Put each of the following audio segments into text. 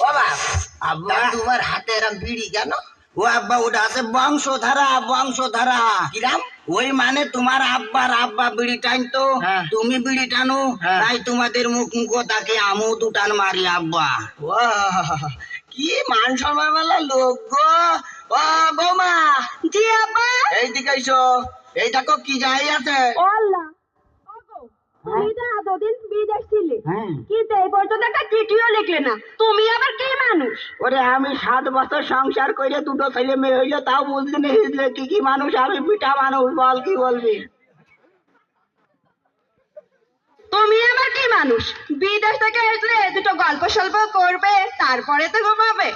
ও বাপ আব্বা তোমার হাতে এরম বিড়ি কেন? ও আব্বা ওটা আছে বংশধারা বংশধারা। কিরাম? ওই মানে তোমার আব্বার আব্বা বিড়ি টান তো হ্যাঁ। তুমি বিড়ি টানো হ্যাঁ। তাই তোমাদের মুখ মুখ তাকে আমু দুটান মারি আব্বা। কি মান সম্মান वाला লোক গো। ও বৌমা জি আব্বা। এইদিকে এসো। এই দেখো কি যাই আছে। আল্লাহ। তুমি তো এতদিন বিদেশ ছিলে। হ্যাঁ। কিন্তু এই পর্যন্ত একটা চিঠিও লিখলে না। তুমি আবার কি মানুষ? ওরে আমি সাত বছর সংসার করে দুটো ছেলে মেয়ে হইল তাও বুঝলি না কি কি মানুষ আমি পিঠা মানুষ বল কি বলবি? তুমি আবার কি মানুষ? বিদেশ থেকে আসলে দুটো গল্প সল্প করবে তারপরে তো ঘুমাবে।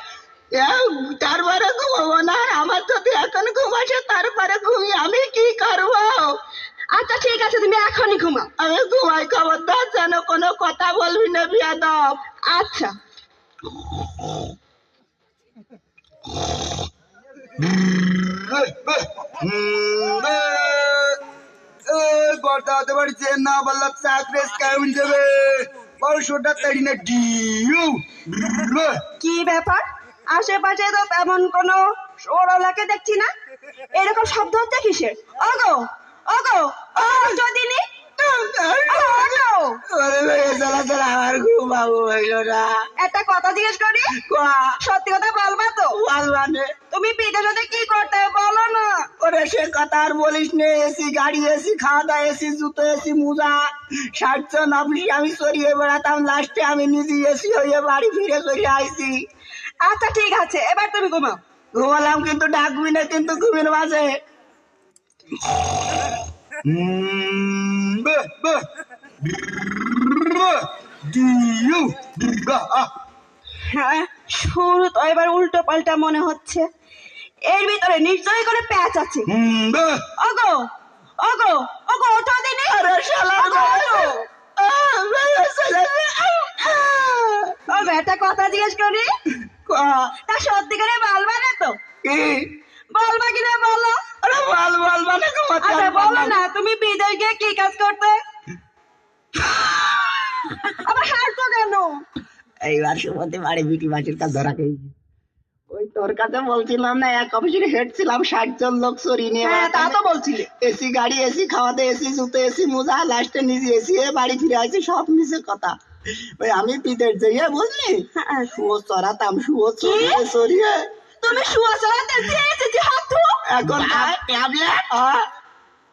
তারপরে ঘুমাবো না আমার যদি এখন ঘুম আসে তারপরে ঘুমি আমি কি করব? আছে তুমি এখনই ঘুমাও। আমি ঘুমাই খবরদার যেন কোনো কথা বলবি না বিয়াদব। আচ্ছা। বর্তাতে পারছে না বললাম চাকরি কেমন যাবে পরশুটা তাই না ডিউ কি ব্যাপার? আশেপাশে তো তেমন কোনো দেখছি না। এরকম শব্দ হচ্ছে কিসের? ওগো! চালা চালা হইল না একটা কথা জিজ্ঞেস করি? সত্যি কথা বলবা তো? বলবানে তুমি কি করতে বলো না? ওরে সে কথা আর বলিস নে এসি গাড়ি এসি খাওয়া দাওয়া এসি জুতো এসি মোজা। আমি সরিয়ে বেড়াতাম লাস্টে আমি নিজে এসি হয়ে বাড়ি ফিরে সরিয়ে আইছি। আচ্ছা ঠিক আছে এবার তুমি ঘুমাও। ঘুমালাম কিন্তু ডাকবি না কিন্তু ঘুমের মাঝে। শুরু তো এবার উল্টো পাল্টা মনে হচ্ছে। এর ভিতরে নিশ্চয়ই করে প্যাচ আছে। ওগো ওগো ওগো ওঠো দিনি। আরে শালা ওগো, ওঠো। আহ। ও একটা কথা জিজ্ঞেস করি? তা সত্যি করে বলবা না তো? বলবা কিনা বলো। আরে বল বল মানে ঘুমাতে আচ্ছা বলো কি কাজ করতে? আবার হারতো কেন? এইবার সুমতি বাড়ি বিটি মাছের কাছে ধরা খেয়েছি। ওই তোর কাছে বলছিলাম না এক অফিসের হেড ছিলাম ষাট জন লোক সরিয়ে নিয়ে হ্যাঁ তা তো বলছিলে। এসি গাড়ি এসি খাওয়াতে এসি জুতো এসি মোজা লাস্টে নিজে এসি এ বাড়ি ফিরে আসি সব নিচে কথা। ওই আমি বিদেশ যাইয়ে বুঝলি? হ্যাঁ। শুয়ো চড়াতাম শুয়ো চড়িয়ে সরিয়ে তুমি শুয়া চড়াতে এখন ট্যাবলেট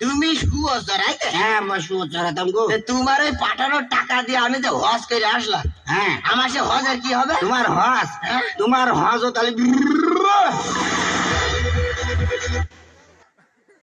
তুমি শুয়ো তো হ্যাঁ আমার সুহজ ধরাতাম গো। তোমার ওই পাঠানোর টাকা দিয়ে আমি তো হজ করে আসলাম। হ্যাঁ। আমার সে হজের কি হবে? তোমার হজ? হ্যাঁ? তোমার হজ ও তাহলে